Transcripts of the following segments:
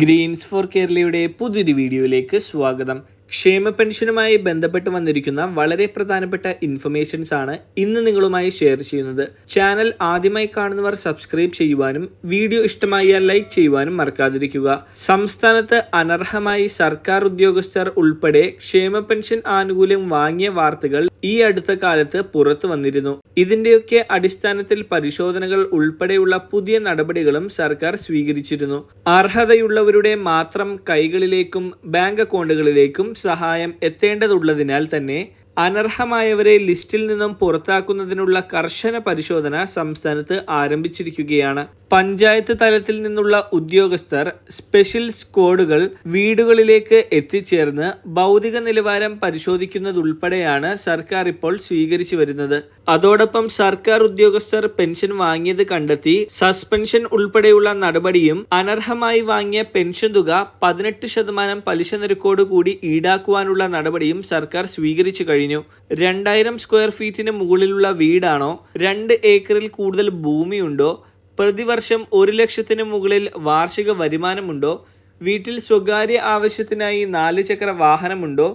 Green's four കേരളയുടെ പുതിയൊരു വീഡിയോയിലേക്ക് സ്വാഗതം. ക്ഷേമ പെൻഷനുമായി ബന്ധപ്പെട്ട് വന്നിരിക്കുന്ന വളരെ പ്രധാനപ്പെട്ട ഇൻഫർമേഷൻസ് ആണ് ഇന്ന് നിങ്ങളുമായി ഷെയർ ചെയ്യുന്നത്. ചാനൽ ആദ്യമായി കാണുന്നവർ സബ്സ്ക്രൈബ് ചെയ്യുവാനും വീഡിയോ ഇഷ്ടമായാൽ ലൈക്ക് ചെയ്യുവാനും മറക്കാതിരിക്കുക. സംസ്ഥാനത്ത് അനർഹമായി സർക്കാർ ഉദ്യോഗസ്ഥർ ഉൾപ്പെടെ ക്ഷേമ പെൻഷൻ ആനുകൂല്യം വാങ്ങിയ വാർത്തകൾ ഈ അടുത്ത കാലത്ത് പുറത്തു വന്നിരുന്നു. ഇതിന്റെയൊക്കെ അടിസ്ഥാനത്തിൽ പരിശോധനകൾ ഉൾപ്പെടെയുള്ള പുതിയ നടപടികളും സർക്കാർ സ്വീകരിച്ചിരുന്നു. അർഹതയുള്ളവരുടെ മാത്രം കൈകളിലേക്കും ബാങ്ക് അക്കൗണ്ടുകളിലേക്കും സഹായം എത്തേണ്ടതുള്ളതിനാൽ തന്നെ അനർഹമായവരെ ലിസ്റ്റിൽ നിന്നും പുറത്താക്കുന്നതിനുള്ള കർശന പരിശോധന സംസ്ഥാനത്ത് ആരംഭിച്ചിരിക്കുകയാണ്. പഞ്ചായത്ത് തലത്തിൽ നിന്നുള്ള ഉദ്യോഗസ്ഥർ സ്പെഷ്യൽ സ്ക്വാഡുകൾ വീടുകളിലേക്ക് എത്തിച്ചേർന്ന് ഭൗതിക നിലവാരം പരിശോധിക്കുന്നതുൾപ്പെടെയാണ് സർക്കാർ ഇപ്പോൾ സ്വീകരിച്ചു വരുന്നത്. അതോടൊപ്പം സർക്കാർ ഉദ്യോഗസ്ഥർ പെൻഷൻ വാങ്ങിയത് കണ്ടെത്തി സസ്പെൻഷൻ ഉൾപ്പെടെയുള്ള നടപടിയും അനർഹമായി വാങ്ങിയ പെൻഷൻ തുക പതിനെട്ട് ശതമാനം പലിശ നിരക്കോടുകൂടി ഈടാക്കുവാനുള്ള നടപടിയും സർക്കാർ സ്വീകരിച്ചു കഴിഞ്ഞു. രണ്ടായിരം സ്ക്വയർ ഫീറ്റിന് മുകളിലുള്ള വീടാണോ? രണ്ട് ഏക്കറിൽ കൂടുതൽ ഭൂമിയുണ്ടോ? പ്രതിവർഷം ഒരു ലക്ഷത്തിന് മുകളിൽ വാർഷിക വരുമാനമുണ്ടോ? വീട്ടിൽ സ്വകാര്യ ആവശ്യത്തിനായി നാല് ചക്ര വാഹനമുണ്ടോ?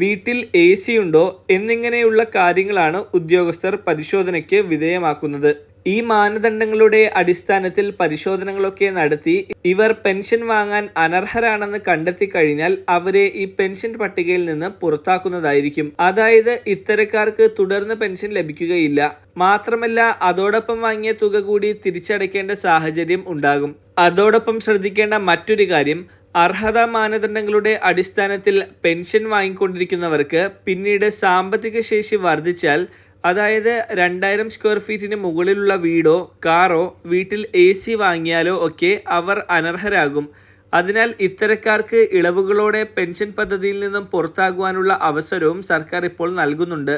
വീട്ടിൽ എ സി ഉണ്ടോ എന്നിങ്ങനെയുള്ള കാര്യങ്ങളാണ് ഉദ്യോഗസ്ഥർ പരിശോധനയ്ക്ക് വിധേയമാക്കുന്നത്. ഈ മാനദണ്ഡങ്ങളുടെ അടിസ്ഥാനത്തിൽ പരിശോധനകളൊക്കെ നടത്തി ഇവർ പെൻഷൻ വാങ്ങാൻ അനർഹരാണെന്ന് കണ്ടെത്തി കഴിഞ്ഞാൽ അവരെ ഈ പെൻഷൻ പട്ടികയിൽ നിന്ന് പുറത്താക്കുന്നതായിരിക്കും. അതായത് ഇത്തരക്കാർക്ക് തുടർന്ന് പെൻഷൻ ലഭിക്കുകയില്ല. മാത്രമല്ല അതോടൊപ്പം വാങ്ങിയ തുക കൂടി തിരിച്ചടയ്ക്കേണ്ട സാഹചര്യം ഉണ്ടാകും. അതോടൊപ്പം ശ്രദ്ധിക്കേണ്ട മറ്റൊരു കാര്യം അർഹതാ മാനദണ്ഡങ്ങളുടെ അടിസ്ഥാനത്തിൽ പെൻഷൻ വാങ്ങിക്കൊണ്ടിരിക്കുന്നവർക്ക് പിന്നീട് സാമ്പത്തിക ശേഷി വർദ്ധിച്ചാൽ അതായത് രണ്ടായിരം സ്ക്വയർ ഫീറ്റിന് മുകളിലുള്ള വീടോ കാറോ വീട്ടിൽ എ സി വാങ്ങിയാലോ ഒക്കെ അവർ അനർഹരാകും. അതിനാൽ ഇത്തരക്കാർക്ക് ഇളവുകളോടെ പെൻഷൻ പദ്ധതിയിൽ നിന്നും പുറത്താകുവാനുള്ള അവസരവും സർക്കാർ ഇപ്പോൾ നൽകുന്നുണ്ട്.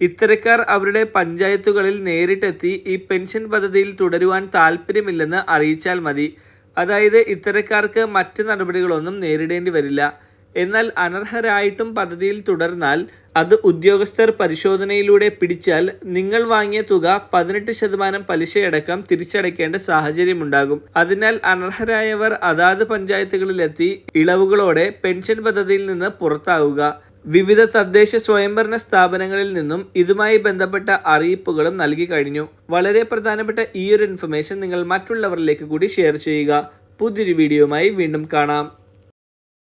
ഇത്തരക്കാർ അവരുടെ പഞ്ചായത്തുകളിൽ നേരിട്ടെത്തി ഈ പെൻഷൻ പദ്ധതിയിൽ തുടരുവാൻ താല്പര്യമില്ലെന്ന് അറിയിച്ചാൽ മതി. അതായത് ഇത്തരക്കാർക്ക് മറ്റ് നടപടികളൊന്നും നേരിടേണ്ടി വരില്ല. എന്നാൽ അനർഹരായിട്ടും പദ്ധതിയിൽ തുടർന്നാൽ അത് ഉദ്യോഗസ്ഥർ പരിശോധനയിലൂടെ പിടിച്ചാൽ നിങ്ങൾ വാങ്ങിയ തുക പതിനെട്ട് ശതമാനം പലിശയടക്കം തിരിച്ചടയ്ക്കേണ്ട സാഹചര്യമുണ്ടാകും. അതിനാൽ അനർഹരായവർ അതാത് പഞ്ചായത്തുകളിലെത്തി ഇളവുകളോടെ പെൻഷൻ പദ്ധതിയിൽ നിന്ന് പുറത്താവുക. വിവിധ തദ്ദേശ സ്വയംഭരണ സ്ഥാപനങ്ങളിൽ നിന്നും ഇതുമായി ബന്ധപ്പെട്ട അറിയിപ്പുകളും നൽകി കഴിഞ്ഞു. വളരെ പ്രധാനപ്പെട്ട ഈ ഒരു ഇൻഫർമേഷൻ നിങ്ങൾ മറ്റുള്ളവരിലേക്ക് കൂടി ഷെയർ ചെയ്യുക. പുതിയൊരു വീഡിയോയുമായി വീണ്ടും കാണാം.